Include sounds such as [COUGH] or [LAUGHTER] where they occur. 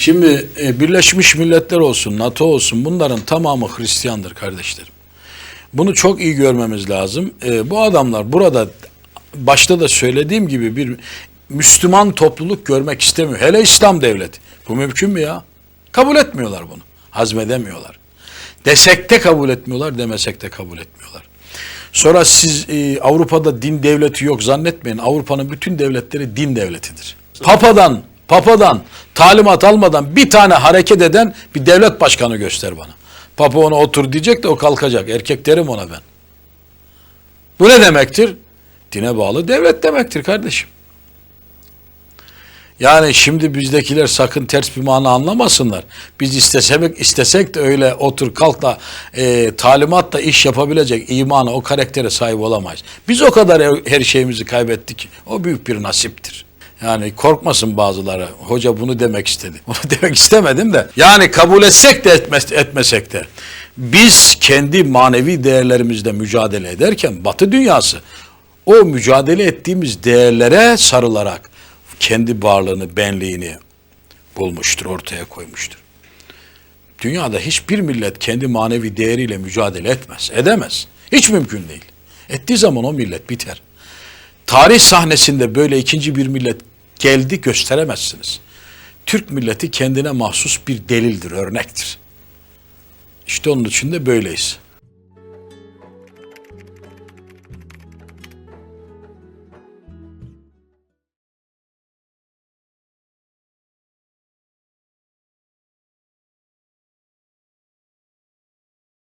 Şimdi e, Birleşmiş Milletler olsun, NATO olsun bunların tamamı Hristiyandır kardeşlerim. Bunu çok iyi görmemiz lazım. E, bu adamlar burada başta da söylediğim gibi bir Müslüman topluluk görmek istemiyor. Hele İslam devleti. Bu mümkün mü ya? Kabul etmiyorlar bunu. Hazmedemiyorlar. Desek de kabul etmiyorlar, demesek de kabul etmiyorlar. Sonra siz e, Avrupa'da din devleti yok zannetmeyin. Avrupa'nın bütün devletleri din devletidir. Papadan, papadan talimat almadan bir tane hareket eden bir devlet başkanı göster bana. Papa ona otur diyecek de o kalkacak. Erkek derim ona ben. Bu ne demektir? Dine bağlı devlet demektir kardeşim. Yani şimdi bizdekiler sakın ters bir mana anlamasınlar. Biz istesek, istesek de öyle otur kalk da e, talimatla iş yapabilecek imana o karaktere sahip olamayız. Biz o kadar her şeyimizi kaybettik. O büyük bir nasiptir. Yani korkmasın bazıları. Hoca bunu demek istedi. [LAUGHS] Onu demek istemedim de. Yani kabul etsek de etmez, etmesek de. Biz kendi manevi değerlerimizle mücadele ederken Batı dünyası o mücadele ettiğimiz değerlere sarılarak kendi varlığını, benliğini bulmuştur, ortaya koymuştur. Dünyada hiçbir millet kendi manevi değeriyle mücadele etmez, edemez. Hiç mümkün değil. Ettiği zaman o millet biter. Tarih sahnesinde böyle ikinci bir millet geldi gösteremezsiniz. Türk milleti kendine mahsus bir delildir, örnektir. İşte onun için de böyleyiz.